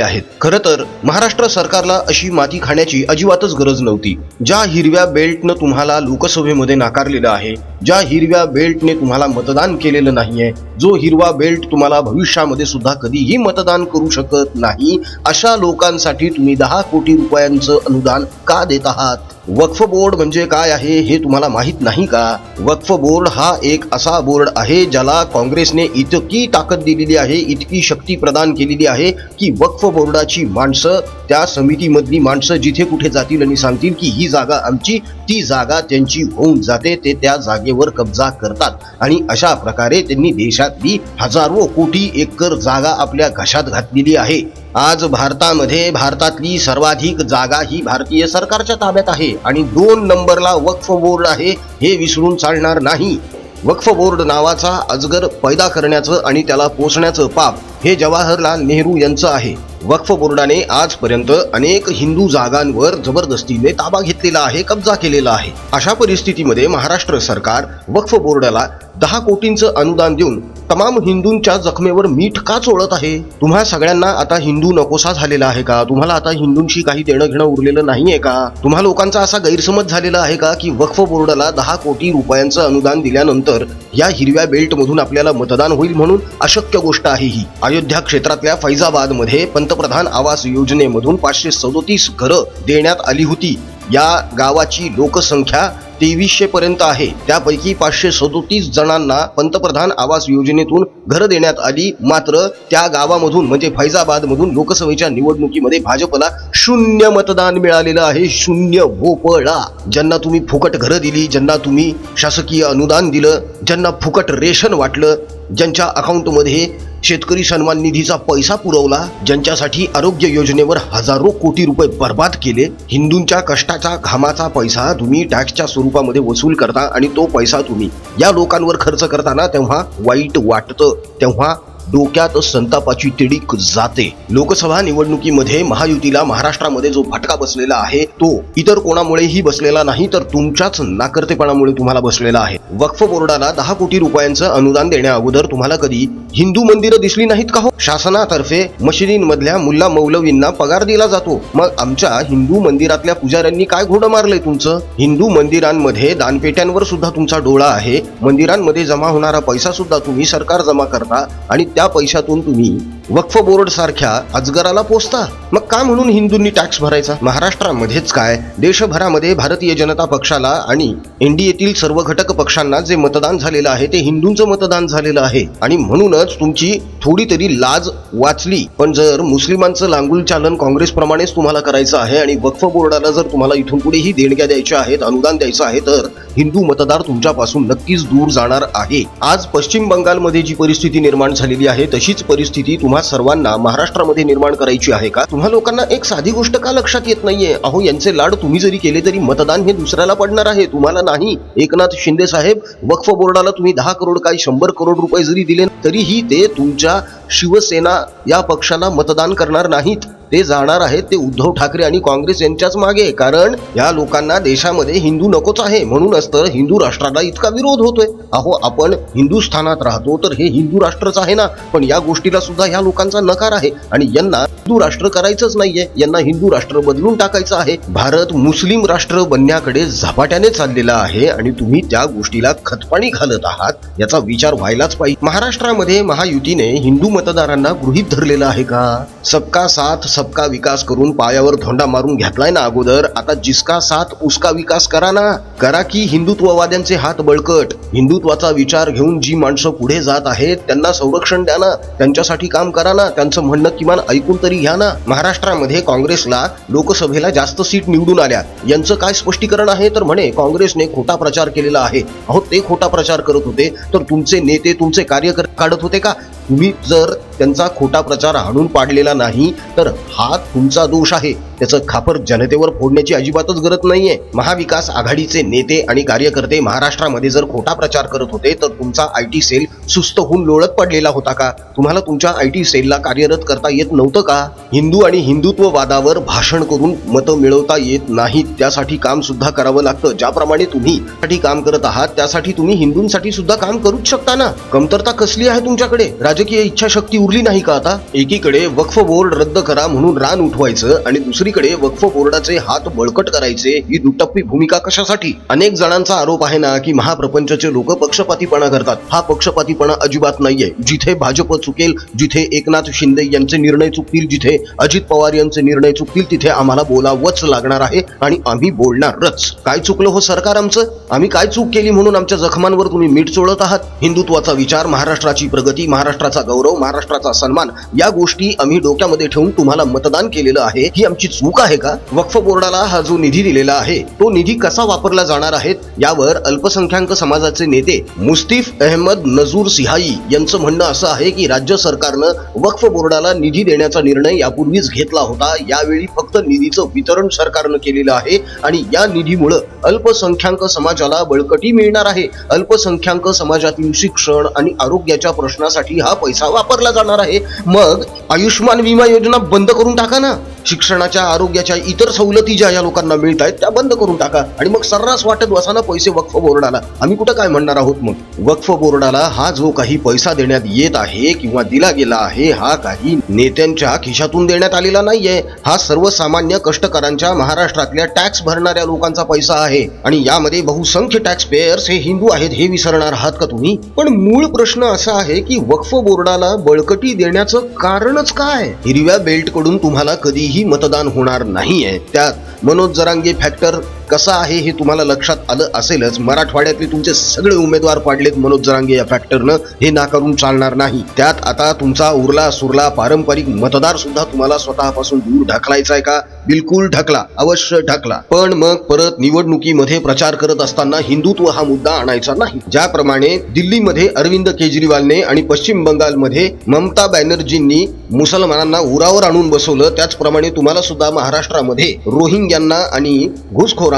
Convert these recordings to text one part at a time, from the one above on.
आहेत. खरं तर महाराष्ट्र सरकारला अशी माती खाण्याची अजिबातच गरज नव्हती. ज्या हिरव्या बेल्टनं तुम्हाला लोकसभेमध्ये नाकारलेलं आहे ज्या हिरव्या बेल्टने तुम्हाला मतदान केलेलं नाहीये जो हिरवा बेल्ट तुम्हाला भविष्यामध्ये सुद्धा कधीही मतदान करू शकत नाही अशा लोकांसाठी तुम्ही दहा कोटी रुपयांचं अनुदान का देत आहात? वक्फ बोर्ड म्हणजे काय आहे हे तुम्हाला माहीत नाही का? वक्फ बोर्ड हा एक असा बोर्ड आहे ज्याला काँग्रेसने इतकी ताकद दिलेली आहे इतकी शक्ती प्रदान केलेली आहे की वक्फ बोर्डाची माणसं त्या समितीमधली माणसं जिथे कुठे जातील आणि सांगतील की ही जागा आमची ती जागा त्यांची होऊन जाते ते त्या जागेवर कब्जा करतात. आणि अशा प्रकारे त्यांनी देशातली हजारो कोटी एकर जागा आपल्या घशात घातलेली आहे. आज भारतामध्ये भारतातली सर्वाधिक जागा ही भारतीय सरकारच्या ताब्यात आहे आणि दोन नंबरला वक्फ बोर्ड आहे हे विसरून चालणार नाही. वक्फ बोर्ड नावाचा अजगर पैदा करण्याचं आणि त्याला पोचण्याचं पाप हे जवाहरलाल नेहरू यांचं आहे. वक्फ बोर्डाने आजपर्यंत अनेक हिंदू जागांवर जबरदस्तीने ताबा घेतलेला आहे कब्जा केलेला आहे. अशा परिस्थितीमध्ये महाराष्ट्र सरकार वक्फ बोर्डाला दहा कोटींचं अनुदान देऊन तमाम हिंदूंच्या जखमेवर मीठ का चोळत आहे? तुम्हा सगळ्यांना आता हिंदू नकोसा झालेला आहे का? तुम्हाला आता हिंदूंशी काही देणं घेणं उरलेलं नाहीये का? तुम्हा लोकांचा असा गैरसमज झालेला आहे का की वक्फ बोर्डाला दहा कोटी रुपयांचं अनुदान दिल्यानंतर या हिरव्या बेल्ट मधून आपल्याला मतदान होईल म्हणून अशक्य गोष्ट आहे ही. अयोध्या क्षेत्रातल्या फैजाबादमध्ये पंतप्रधान आवास योजनेमधून पाचशे सदोतीस घरं देण्यात आली होती. या गावाची लोकसंख्या तेवीसशे पर्यंत आहे. त्यापैकी पाचशे सदोतीस जणांना पंतप्रधान आवास योजनेतून घरं देण्यात आली. मात्र त्या गावामधून म्हणजे फैजाबाद मधून लोकसभेच्या निवडणुकीमध्ये भाजपला शून्य मतदान मिळालेलं आहे. शून्य भोपळा. ज्यांना तुम्ही फुकट घरं दिली ज्यांना तुम्ही शासकीय अनुदान दिलं ज्यांना फुकट रेशन वाटलं ज्यांच्या अकाउंटमध्ये शेतकरी सन्मान निधीचा पैसा पुरवला ज्यांच्यासाठी आरोग्य योजनेवर हजारो कोटी रुपये बर्बाद केले. हिंदूंच्या कष्टाचा घामाचा पैसा तुम्ही टॅक्सच्या स्वरूपामध्ये वसूल करता आणि तो पैसा तुम्ही या लोकांवर खर्च करताना तेव्हा वाईट वाटतं तेव्हा डोक्यात संतापाची तिडीक जाते. लोकसभा निवडणुकीमध्ये महायुतीला महाराष्ट्रामध्ये जो फटका बसलेला आहे तो इतर कोणामुळेही बसलेला नाही तर तुमच्याच नाकर्तेपणामुळे तुम्हाला बसलेला आहे. वक्फ बोर्डाला दहा कोटी रुपयांचं अनुदान देण्या अगोदर तुम्हाला कधी हिंदू मंदिरं दिसली नाहीत का हो? शासनातर्फे मशिदींमधल्या मुल्ला मौलवींना पगार दिला जातो. मग आमच्या हिंदू मंदिरातल्या पुजाऱ्यांनी काय घोडं मारलंय तुमचं? हिंदू मंदिरांमध्ये दानपेट्यांवर सुद्धा तुमचा डोळा आहे. मंदिरांमध्ये जमा होणारा पैसा सुद्धा तुम्ही सरकार जमा करता आणि त्या पैशातून तुम्ही वक्फ बोर्ड सारख्या अजगराला पोचता मग का म्हणून हिंदूंनी टॅक्स भरायचा? महाराष्ट्रामध्येच काय? देशभरामध्ये भारतीय जनता पक्षाला आणि एनडीएतील सर्व घटक पक्षांना जे मतदान झालेलं आहे ते हिंदूंचं मतदान झालेलं आहे. आणि म्हणूनच तुमची थोडी तरी लाज वाचली. पण जर मुस्लिमांचं लांगुल चालन काँग्रेसप्रमाणेच तुम्हाला करायचं आहे आणि वक्फ बोर्डाला जर तुम्हाला इथून पुढेही देणग्या द्यायच्या आहेत अनुदान द्यायचं आहे तर हिंदू मतदार तुमच्यापासून नक्कीच दूर जाणार आहे. आज पश्चिम बंगालमध्ये जी परिस्थिती निर्माण झालेली आहे तशीच परिस्थिती तुम्हा सर्वांना महाराष्ट्रामध्ये निर्माण करायची आहे का? तुम्हा लोकांना एक साधी गोष्ट का लक्षात येत नाहीये? अहो यांचे लाड तुम्ही जरी केले तरी मतदान हे दुसऱ्याला पडणार आहे तुम्हाला नाही. एकनाथ शिंदे साहेब वक्फ बोर्डाला तुम्ही दहा करोड काही शंभर करोड रुपये जरी दिले तरीही ते तुमच्या शिवसेना या पक्षाला मतदान करणार नाहीत. ते जाणार आहेत ते उद्धव ठाकरे आणि काँग्रेस यांच्याच मागे. कारण या लोकांना देशामध्ये हिंदू नकोच आहे. म्हणूनच तर हिंदू राष्ट्राला इतका विरोध होतोय. अहो आपण हिंदुस्थानात राहतो तर हे हिंदू राष्ट्रच आहे ना? पण या गोष्टीला सुद्धा ह्या लोकांचा नकार आहे. आणि यांना हिंदू राष्ट्र करायचंच नाहीये. यांना हिंदू राष्ट्र बदलून टाकायचं आहे. भारत मुस्लिम राष्ट्र बनण्याकडे झपाट्याने चाललेला आहे. आणि तुम्ही त्या गोष्टीला खतपाणी घालत आहात याचा विचार व्हायलाच पाहिजे. महाराष्ट्रामध्ये महायुतीने हिंदू मतदारांना गृहीत धरलेलं आहे का? सबका साथ सबका विकास करून पायावर धोंडा मारून घेतलाय ना अगोदर? आता जिसका साथ उसका विकास करा ना. करा की हिंदुत्ववाद्यांचे हात बळकट. हिंदुत्वाचा विचार घेऊन जी माणसं पुढे जात आहेत त्यांना संरक्षण द्या ना. त्यांच्यासाठी काम करा ना. त्यांचं म्हणणं किमान ऐकून तरी घ्या ना. महाराष्ट्रामध्ये काँग्रेसला लोकसभेला जास्त सीट निवडून आल्या. यांचं काय स्पष्टीकरण आहे? तर म्हणे काँग्रेसने खोटा प्रचार केलेला आहे. अहो ते खोटा प्रचार करत होते. तर तुमचे नेते तुमचे कार्य काढत होते का? तुम्ही जर त्यांचा खोटा प्रचार हाणून पाडलेला नाही तर हा तुमचा दोष आहे. त्याचं खापर जनतेवर फोडण्याची अजिबातच गरज नाहीये. महाविकास आघाडीचे नेते आणि कार्यकर्ते महाराष्ट्रामध्ये जर खोटा प्रचार करत होते तर तुमचा आय टी सेल सुस्त होऊन लोळत पडलेला होता का? तुम्हाला तुमच्या आय टी सेलला कार्यरत करता येत नव्हतं का? हिंदू आणि हिंदुत्ववादावर भाषण करून मतं मिळवता येत नाहीत. त्यासाठी काम सुद्धा करावं लागतं. ज्याप्रमाणे तुम्ही साठी काम करत आहात त्यासाठी तुम्ही हिंदूंसाठी सुद्धा काम करूच शकता ना? कमतरता कसली आहे तुमच्याकडे? राजकीय इच्छाशक्ती उरली नाही का आता? एकीकडे वक्फ बोर्ड रद्द करा म्हणून रान उठवायचं आणि दुसरीकडे वक्फ बोर्डाचे हात बळकट करायचे ही दुटप्पी भूमिका कशासाठी? अनेक जणांचा आरोप आहे ना की महाप्रपंचचे लोक पक्षपातीपणा करतात. हा पक्षपातीपणा अजिबात नाहीये. जिथे भाजप चुकेल जिथे एकनाथ शिंदे यांचे निर्णय चुकतील जिथे अजित पवार यांचे निर्णय चुकतील तिथे आम्हाला बोलावंच लागणार आहे आणि आम्ही बोलणारच. काय चुकलं हो सरकार आमचं? आम्ही काय चूक केली म्हणून आमच्या जखमांवर तुम्ही मीठ चोळत आहात? हिंदुत्वाचा विचार महाराष्ट्राची प्रगती महाराष्ट्राचा गौरव महाराष्ट्राचा सन्मान या गोष्टी आम्ही डोक्यामध्ये ठेवून तुम्हाला मतदान केलेलं आहे ही आमची चूक आहे का? वक्फ बोर्डाला हा जो निधी दिलेला आहे तो निधी कसा वापरला जाणार आहे? यावर अल्पसंख्याक समाजाचे नेते मुस्तिफ अहमद नजूर सिहाई यांचं म्हणणं असं आहे की राज्य सरकारनं वक्फ बोर्डाला निधी देण्याचा निर्णय यापूर्वीच घेतला होता. यावेळी फक्त निधीचं वितरण सरकारनं केलेलं आहे आणि या निधीमुळं अल्पसंख्याक समाजाला बळकटी मिळणार आहे. अल्पसंख्याक समाजातील शिक्षण आणि आरोग्याच्या प्रश्नासाठी हा पैसा वापरला जाणार आहे. मग आयुष्यमान विमा योजना बंद करून टाका ना. शिक्षणाच्या आरोग्याच्या इतर सवलती ज्या या लोकांना मिळत आहेत त्या बंद करून टाका. आणि मग सर्रास वाटत वसाना पैसे वक्फ बोर्डाला. आम्ही कुठं काय म्हणणार आहोत मग? वक्फ बोर्डाला हा जो काही पैसा देण्यात येत आहे किंवा दिला गेला आहे हा काही नेत्यांच्या खिशातून देण्यात आलेला नाहीये. हा सर्वसामान्य कष्टकऱ्यांच्या महाराष्ट्रातल्या टॅक्स भरणाऱ्या लोकांचा पैसा आहे. आणि यामध्ये बहुसंख्य टॅक्स पेयर्स हे हिंदू आहेत हे विसरणार आहात का तुम्ही? पण मूळ प्रश्न असा आहे की वक्फ बोर्डाला बळकटी देण्याचं कारणच काय? हिरव्या बेल्टकडून तुम्हाला कधीही मतदान होणार नाहीये. त्यात मनोज जरांगे फॅक्टर कसा आहे हे तुम्हाला लक्षात आलं असेलच मराठवाड्यातले तुमचे सगळे उमेदवार पाडलेत मनोज जरांगे या फॅक्टरनं हे नाकारून चालणार नाही. त्यात आता तुमचा उरला सुरला पारंपरिक मतदार सुद्धा तुम्हाला स्वतःपासून दूर ढकलायचा आहे का? बिलकुल ढकला अवश्य ढकला. पण मग परत निवडणुकीमध्ये प्रचार करत असताना हिंदुत्व हा मुद्दा आणायचा नाही. ज्याप्रमाणे दिल्लीमध्ये अरविंद केजरीवालने आणि पश्चिम बंगालमध्ये ममता बॅनर्जींनी मुसलमानांना उरावर आणून बसवलं. त्याचप्रमाणे तुम्हाला सुद्धा महाराष्ट्रामध्ये रोहिंग्यांना आणि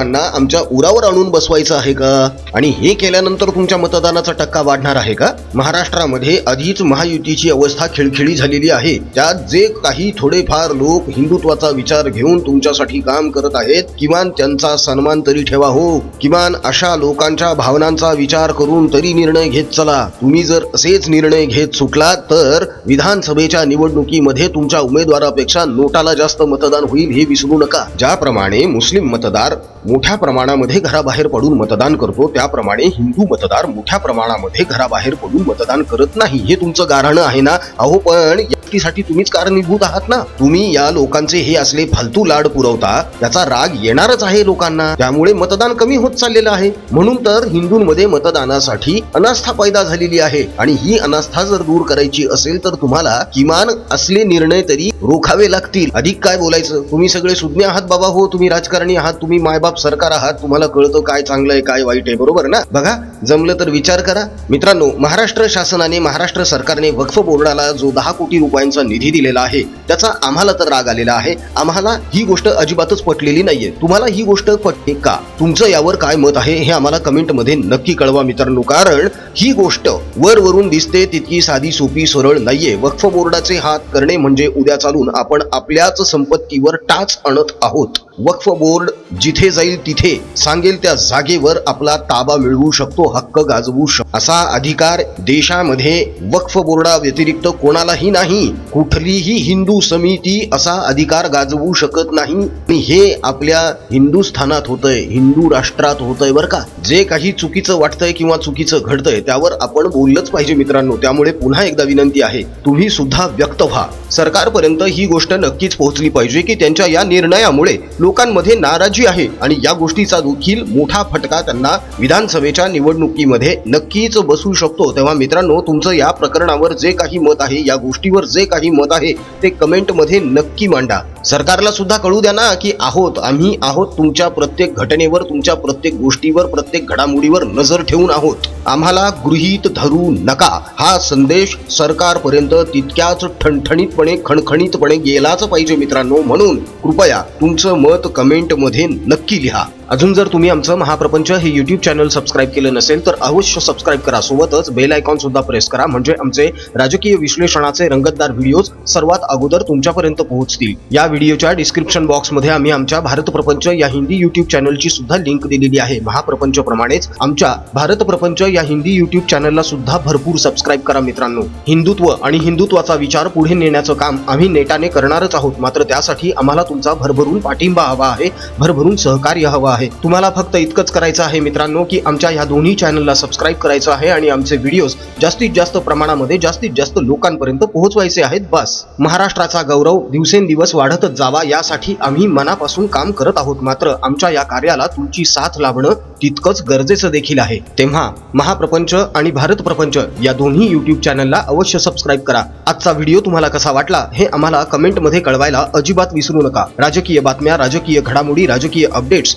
घुसखोरांना आमच्या उरावर आणून बसवायचं आहे का? आणि हे केल्यानंतर तुमच्या मतदानाचा टक्का वाढणार आहे का? महाराष्ट्रामध्ये आधीच महायुतीची अवस्था खिळखिळी झालेली आहे. त्यात जे काही थोडेफार लोक हिंदुत्वाचा विचार घेऊन तुमच्यासाठी काम करत आहेत किमान त्यांचा सन्मान तरी ठेवा हो. किमान अशा लोकांच्या भावनांचा विचार करून तरी निर्णय घेत चला. तुम्ही जर असेच निर्णय घेत सुटलात तर विधानसभेच्या निवडणुकीमध्ये तुमच्या उमेदवारापेक्षा नोटाला जास्त मतदान होईल हे विसरू नका. ज्याप्रमाणे मुस्लिम मतदार मोठ्या प्रमाणामध्ये घराबाहेर पडून मतदान करतो. त्याप्रमाणे हिंदू मतदार मोठ्या प्रमाणामध्ये घराबाहेर पडून मतदान करत नाही. हे तुमचं गारहाण आहे ना? अहो पण यासाठी तुम्हीच कारणीभूत आहात ना? तुम्ही या लोकांचे हे असले फालतू लाड पुरवता त्याचा राग येणारच आहे लोकांना. त्यामुळे मतदान कमी होत चाललेलं आहे. म्हणून तर हिंदूंमध्ये मतदानासाठी अनास्था पैदा झालेली आहे. आणि ही अनास्था जर दूर करायची असेल तर तुम्हाला किमान असले निर्णय तरी रोखावे लागतील. अधिक काय बोलायचं? तुम्ही सगळे सुज्ञ आहात बाबा. हो तुम्ही राजकारणी आहात. तुम्ही मायबाप सरकार आहात तुम्हाला कळतो काय चांगलं आहे काय वाईट आहे बरोबर ना? बघा जमलं तर विचार करा. मित्रांनो महाराष्ट्र शासनाने महाराष्ट्र सरकारने वक्फ बोर्डाला जो दहा कोटी रुपयांचा निधी दिलेला आहे त्याचा आम्हाला तर राग आलेला आहे. आम्हाला ही गोष्ट अजिबातच पटलेली नाहीये. तुम्हाला ही गोष्ट पटते का? तुमचं यावर काय मत आहे हे आम्हाला कमेंटमध्ये नक्की कळवा मित्रांनो कारण ही गोष्ट वर वरून दिसते तितकी साधी सोपी सरळ नाहीये. वक्फ बोर्डाचे हात करणे म्हणजे उद्या चालून आपण आपल्याच संपत्तीवर टाच आणत आहोत. वक्फ बोर्ड जिथे जाईल तिथे सांगेल त्या जागेवर आपला ताबा मिळवू शकतो हक्क गाजवू शकतो. असा अधिकार देशामध्ये वक्फ बोर्डा व्यतिरिक्त कोणालाही नाही. कुठलीही हिंदू समिती असा अधिकार गाजवू शकत नाही. आणि हे आपल्या हिंदुस्थानात होतंय हिंदू राष्ट्रात होतंय बरं का. जे काही चुकीचं वाटतंय किंवा चुकीचं घडतंय त्यावर आपण बोललंच पाहिजे मित्रांनो. त्यामुळे पुन्हा एकदा विनंती आहे तुम्ही सुद्धा व्यक्त व्हा. सरकारपर्यंत ही गोष्ट नक्कीच पोहोचली पाहिजे की त्यांच्या या निर्णयामुळे लोकांमध्ये नाराजी आहे आणि या गोष्टीचा देखील मोठा फटका त्यांना विधानसभेच्या निवडणुकीमध्ये नक्कीच बसू शकतो. तेव्हा मित्रांनो तुमचं या प्रकरणावर जे काही मत आहे या गोष्टीवर जे काही मत आहे ते कमेंटमध्ये नक्की मांडा. सरकारला सुद्धा कळू द्या ना की आहोत आम्ही आहोत तुमच्या प्रत्येक घटनेवर तुमच्या प्रत्येक गोष्टीवर प्रत्येक घडामोडीवर नजर ठेवून आहोत. आम्हाला गृहीत धरू नका. हा संदेश सरकारपर्यंत तितक्याच ठणठणीतपणे खणखणीतपणे गेलाच पाहिजे मित्रांनो. म्हणून कृपया तुमचं मत कमेंटमध्ये नक्की लिहा. अजून जर तुम्ही आमचं महाप्रपंच हे युट्यूब चॅनल सबस्क्राईब केलं नसेल तर अवश्य सबस्क्राईब करा. सोबतच बेल आयकॉन सुद्धा प्रेस करा. म्हणजे आमचे राजकीय विश्लेषणाचे रंगतदार व्हिडिओज सर्वात अगोदर तुमच्यापर्यंत पोहोचतील. या व्हिडिओच्या डिस्क्रिप्शन बॉक्समध्ये आम्ही आमच्या भारत प्रपंच या हिंदी युट्यूब चॅनलची सुद्धा लिंक दिलेली आहे. महाप्रपंच प्रमाणेच आमच्या भारत प्रपंच या हिंदी युट्यूब चॅनलला सुद्धा भरपूर सबस्क्राईब करा मित्रांनो. हिंदुत्व आणि हिंदुत्वाचा विचार पुढे नेण्याचं काम आम्ही नेटाने करणारच आहोत. मात्र त्यासाठी आम्हाला तुमचा भरभरून पाठिंबा हवा आहे. भरभरून सहकार्य हवं आहे. तुम्हाला फक्त इतकंच करायचं आहे मित्रांनो की आमच्या ह्या दोन्ही चॅनलला सबस्क्राईब करायचं आहे आणि आमचे व्हिडिओज जास्तीत जास्त प्रमाणामध्ये जास्तीत जास्त लोकांपर्यंत पोहोचवायचे आहेत. बस. महाराष्ट्राचा गौरव दिवसेंदिवस वाढतच जावा यासाठी आम्ही मनापासून काम करत आहोत. मात्र आमच्या या कार्याला तुमची साथ लाभणं तितकंच गरजेचं देखील आहे. तेव्हा महाप्रपंच आणि भारत प्रपंच या दोन्ही युट्यूब चॅनलला अवश्य सबस्क्राईब करा. आजचा व्हिडिओ तुम्हाला कसा वाटला हे आम्हाला कमेंटमध्ये कळवायला अजिबात विसरू नका. राजकीय बातम्या राजकीय घडामोडी राजकीय अपडेट्स